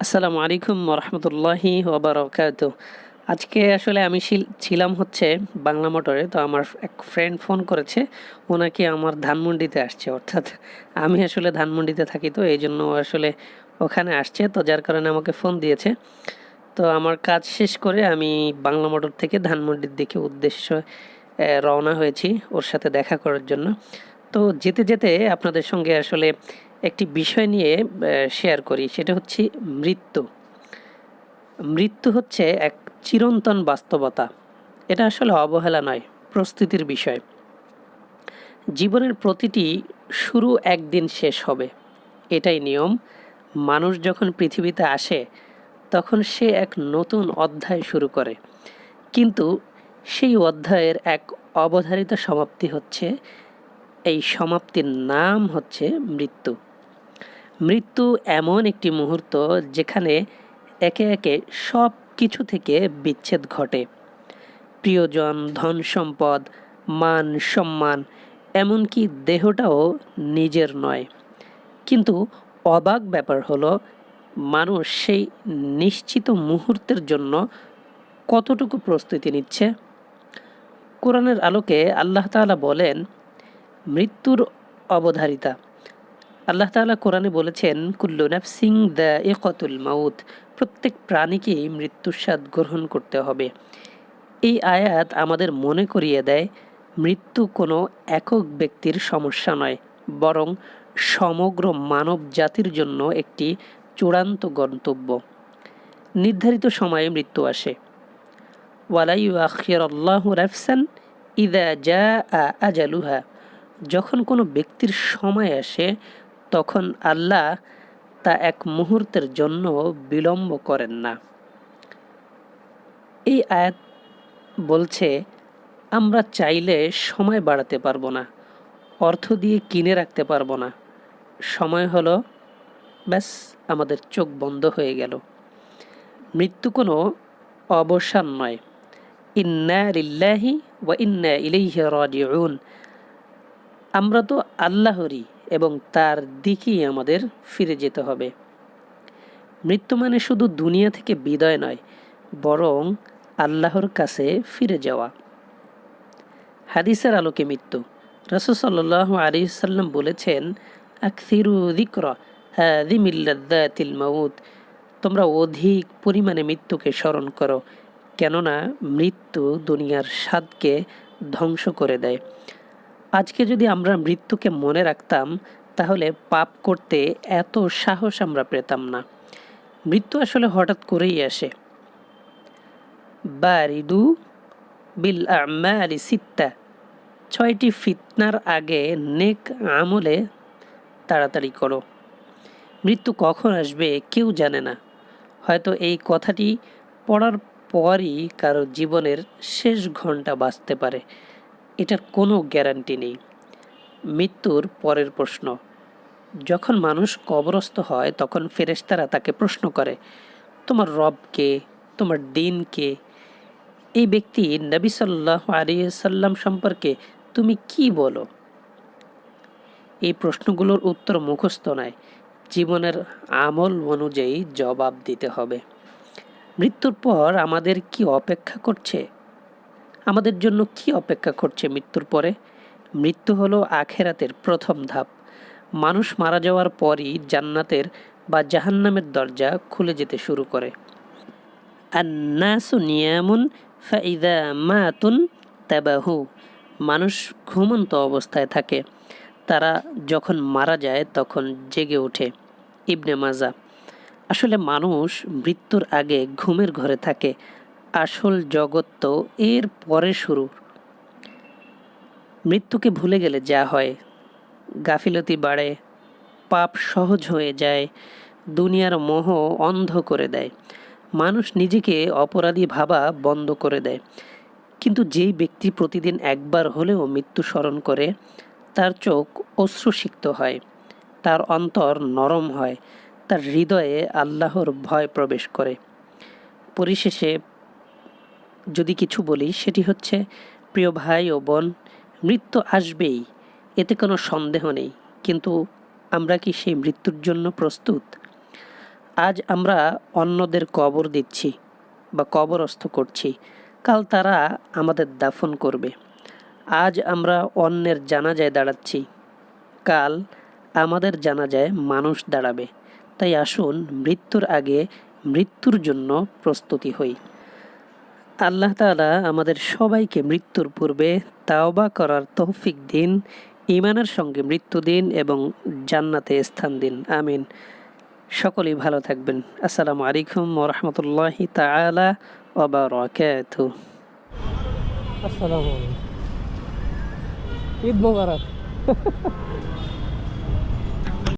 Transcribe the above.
আসসালামু আলাইকুম রহমতুল্লাহি ওবরাকাত আজকে আসলে আমি ছিল- ছিলাম হচ্ছে বাংলা মোটরে, তো আমার এক ফ্রেন্ড ফোন করেছে, ওনাকে আমার ধানমন্ডিতে আসছে, অর্থাৎ আমি আসলে ধানমন্ডিতে থাকি, তো এই জন্য আসলে ওখানে আসছে, তো যার কারণে আমাকে ফোন দিয়েছে। তো আমার কাজ শেষ করে আমি বাংলা মোটর থেকে ধানমন্ডির দিকে উদ্দেশ্য রওনা হয়েছি ওর সাথে দেখা করার জন্য। তো যেতে যেতে আপনাদের সঙ্গে আসলে একটি বিষয় নিয়ে শেয়ার করি। সেটা হচ্ছে মৃত্যু। মৃত্যু হচ্ছে এক চিরন্তন বাস্তবতা। এটা আসলে অবহেলা নয়, প্রস্তুতির বিষয়। জীবনের প্রতিটি শুরু একদিন শেষ হবে। এটাই নিয়ম। মানুষ যখন পৃথিবীতে আসে, তখন সে এক নতুন অধ্যায় শুরু করে। কিন্তু সেই অধ্যায়ের এক অবধারিত সমাপ্তি হচ্ছে, এই সমাপ্তির নাম হচ্ছে মৃত্যু। মৃত্যু এমন একটি মুহূর্ত যেখানে একে একে সব কিছু থেকে বিচ্ছেদ ঘটে। প্রিয়জন, ধন সম্পদ, মান সম্মান, এমনকি দেহটাও নিজের নয়। কিন্তু অবাক ব্যাপার হলো, মানুষ সেই নিশ্চিত মুহূর্তের জন্য কতটুকু প্রস্তুতি নিচ্ছে? কোরআনের আলোকে আল্লাহ তাআলা বলেন, মৃত্যুর অবধারিতা। আল্লাহ তাআলা কোরআনে বলেছেন, কুল্লু নাফসিং দ্য একতুল মাউত প্রত্যেক প্রাণীকেই মৃত্যুর স্বাদ গ্রহণ করতে হবে। এই আয়াত আমাদের মনে করিয়ে দেয়, মৃত্যু কোনো একক ব্যক্তির সমস্যা নয়, বরং সমগ্র মানব জাতির জন্য একটি চূড়ান্ত গন্তব্য। নির্ধারিত সময়ে মৃত্যু আসে। ওয়ালাইউ আল্লাহ রাফসান ইদা যা আজালুহা যখন কোনো ব্যক্তির সময় আসে তখন আল্লাহ তা এক মুহূর্তের জন্য বিলম্ব করেন না। এই আয়াত বলছে, আমরা চাইলে সময় বাড়াতে পারব না, অর্থ দিয়ে কিনে রাখতে পারব না। সময় হলো, ব্যাস, আমাদের চোখ বন্ধ হয়ে গেল। মৃত্যু কোনো অবসান নয়। ইন্না লিল্লাহি ওয়া ইন্না ইলাইহি রাজিউন। আমরা তো আল্লাহরই এবং তার দিকেই আমাদের ফিরে যেতে হবে। মৃত্যু মানে শুধু দুনিয়া থেকে বিদায় নয়, বরং আল্লাহর কাছে ফিরে যাওয়া। হাদিসের আলোকে মৃত্যু। রসুল সাল্লাহ আলী সাল্লাম বলেছেন তোমরা অধিক পরিমাণে মৃত্যুকে স্মরণ করো, কেননা মৃত্যু দুনিয়ার স্বাদকে ধ্বংস করে দেয়। আজকে যদি আমরা মৃত্যুকে মনে রাখতাম, তাহলে পাপ করতে এত সাহস আমরা পেতাম না। মৃত্যু আসলে হঠাৎ করেই আসে। বারিদু বিল আমালি সিত্তা। ছয়টি ফিতনার আগে নেক আমলে তাড়াতাড়ি করো। মৃত্যু কখন আসবে কেউ জানে না। হয়তো এই কথাটি পড়ার পরই কারও জীবনের শেষ ঘণ্টা বাঁচতে পারে। এটার কোনো গ্যারান্টি নেই। মৃত্যুর পরের প্রশ্ন। যখন মানুষ কবরস্থ হয়, তখন ফেরেশতারা তাকে প্রশ্ন করে, তোমার রবকে তোমার দিন কে? এই ব্যক্তি নবী সাল্লাহ আলিয়াল্লাম সম্পর্কে তুমি কি বলো? এই প্রশ্নগুলোর উত্তর মুখস্থ নয়। জীবনের আমল অনুযায়ী জবাব দিতে হবে। মৃত্যুর পর আমাদের কি অপেক্ষা করছে? আমাদের জন্য কি অপেক্ষা করছে মৃত্যুর পরে? মৃত্যু হলো আখেরাতের প্রথম ধাপ। মানুষ মারা যাওয়ার পরই জান্নাতের বা জাহান্নামের দরজা খুলে যেতে শুরু করে। মানুষ ঘুমন্ত অবস্থায় থাকে। তারা যখন মারা যায় তখন জেগে ওঠে। ইবনে মাজা। আসলে মানুষ মৃত্যুর আগে ঘুমের ঘরে থাকে। আসল জগৎ তো এর পরে শুরু। মৃত্যুকে ভুলে গেলে যা হয়, গাফিলতি বাড়ে, পাপ সহজ হয়ে যায়, দুনিয়ার মোহ অন্ধ করে দেয়, মানুষ নিজেকে অপরাধী ভাবা বন্ধ করে দেয়। কিন্তু যেই ব্যক্তি প্রতিদিন একবার হলেও মৃত্যু স্মরণ করে, তার চোখ অশ্রুসিক্ত হয়, তার অন্তর নরম হয়, তার হৃদয়ে আল্লাহর ভয় প্রবেশ করে। পরিশেষে যদি কিছু বলি, সেটি হচ্ছে, প্রিয় ভাই ও বোন, মৃত্যু আসবেই, এতে কোনো সন্দেহ নেই, কিন্তু আমরা কি সেই মৃত্যুর জন্য প্রস্তুত? আজ আমরা অন্যদের কবর দিচ্ছি বা কবরস্থ করছি, কাল তারা আমাদের দাফন করবে। আজ আমরা অন্যের জানাজায় দাঁড়াচ্ছি, কাল আমাদের জানাজায় মানুষ দাঁড়াবে। তাই আসুন, মৃত্যুর আগে মৃত্যুর জন্য প্রস্তুতি হই। আল্লাহ তাআলা আমাদের সবাইকে মৃত্যুর পূর্বে তাওবা করার তৌফিক দিন ইমানের সঙ্গে মৃত্যু দিন এবং জান্নাতে স্থান দিন। আমিন। সকলেই ভালো থাকবেন। আসসালামু আলাইকুম ওরহমতুল্লাহি তাআলা ওবারাকাতু ঈদ মোবারক।